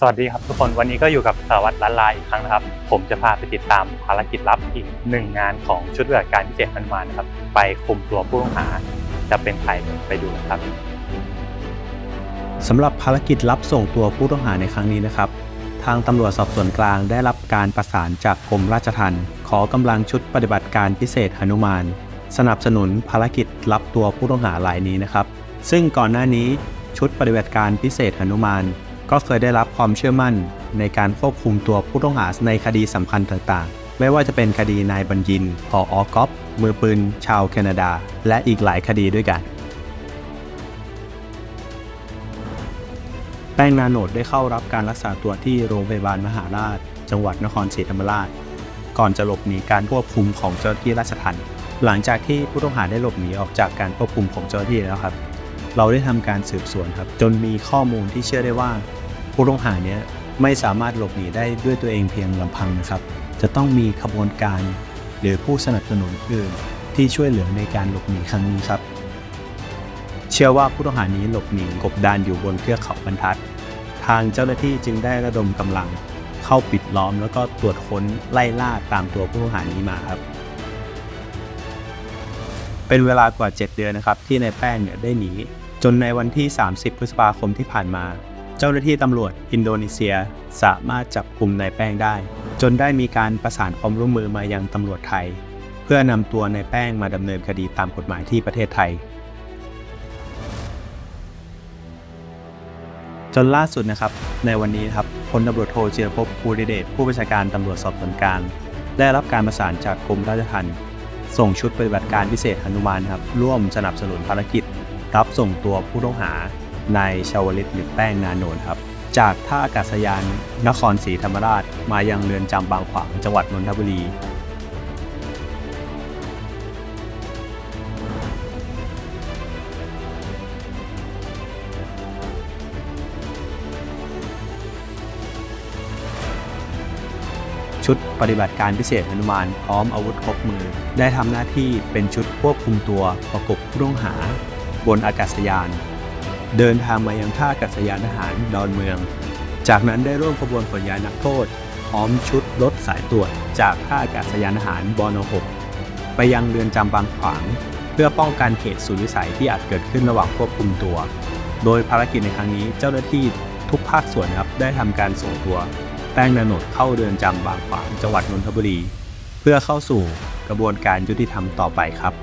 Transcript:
สวัสดีครับทุกคนวันนี้ก็อยู่กับสารวัตรล้านลายอีกครั้งนะครับ ผมจะพาไปติดตามภารกิจลับอีกหนึ่งงานของชุดปฏิบัติการพิเศษพันมานนะครับ ไปคุมตัวผู้ต้องหาจะเป็นใครไปดูกันครับสำหรับภารกิจรับส่งตัวผู้ต้องหาในครั้งนี้นะครับ ทางตำรวจสอบสวนกลางได้รับการประสานจากกรมราชทัณฑ์ขอกำลังชุดปฏิบัติการพิเศษหนุมาน สนับสนุนภารกิจรับตัวผู้ต้องหารายนี้นะครับ ซึ่งก่อนหน้านี้ชุดปฏิบัติการพิเศษหนุมาน ก็เคยได้รับความเชื่อมั่นในการควบคุมตัวผู้ต้องหาในคดีสำคัญต่างๆ ไม่ว่าจะเป็นคดีนายบัญญินพออก๊อฟมือปืนชาวแคนาดา และอีกหลายคดีด้วยกัน แป้งนาโนดได้เข้ารับการรักษาตัวที่โรงพยาบาลมหาราช จังหวัดนครศรีธรรมราช ก่อนจะหลบหนีการควบคุมของเจ้าหน้าที่ราชทัณฑ์หลังจากที่ผู้ต้องหาได้หลบหนีออกจากการควบคุมของเจ้าหน้าที่แล้วครับ เราได้ทำการสืบสวนครับ จนมีข้อมูลที่เชื่อได้ว่า ผู้ต้องหาเนี้ยไม่สามารถหลบหนีได้ด้วยตัวเองเพียงลำพังนะครับ จะต้องมีขบวนการหรือผู้สนับสนุนอื่นที่ช่วยเหลือในการหลบหนีครั้งนี้ครับ เชื่อว่าผู้ต้องหานี้หลบหนีกบดานอยู่บนเทือกเขาบรรทัด ทางเจ้าหน้าที่จึงได้ระดมกำลังเข้าปิดล้อมแล้วก็ตรวจค้นไล่ล่าตามตัวผู้ต้องหานี้มาครับ เป็นเวลากว่า 7 เดือนนะครับที่นายแป้งเนี่ยได้หนีจนในวันที่ 30 พฤษภาคมที่ผ่านมา เจ้าหน้าที่ตำรวจอินโดนีเซียสามารถจับกลุ่มนายแป้งได้ จนได้มีการประสานความร่วมมือมายังตำรวจไทย เพื่อนำตัวนายแป้งมาดำเนินคดีตามกฎหมายที่ประเทศไทย จนล่าสุดนะครับ ในวันนี้ครับพลตำรวจโทจิรภพภูริเดชผู้บัญชาการตำรวจสอบสวนกลางได้รับการประสานจากกรมราชทัณฑ์ส่งชุดปฏิบัติการพิเศษหนุมานครับร่วมสนับสนุนภารกิจ รับส่งตัวผู้ต้องหา นายชาวลิตหรือแป้งนาโนนครับ จากท่าอากาศยานนครศรีธรรมราช มายังเรือนจำบางขวางจังหวัดนนทบุรี ชุดปฏิบัติการพิเศษหนุมานพร้อมอาวุธครบมือ ได้ทำหน้าที่เป็นชุดควบคุมตัวประกบผู้ต้องหา บนอากาศยาน เดินทางมายังท่าอากาศยานทหารดอนเมือง จากนั้นได้ร่วมขบวนขนย้ายนักโทษพร้อมชุดรถสายตรวจจากท่าอากาศยานทหารบอน6ไปยังเรือนจำบางขวาง เพื่อป้องกันเหตุสุดวิสัยที่อาจเกิดขึ้นระหว่างควบคุมตัว โดยภารกิจในครั้งนี้เจ้าหน้าที่ทุกภาคส่วนครับได้ทำการส่งตัว แป้งนาโนดเข้าเรือนจำบางขวางจังหวัดนนทบุรี เพื่อเข้าสู่กระบวนการยุติธรรมต่อไปครับ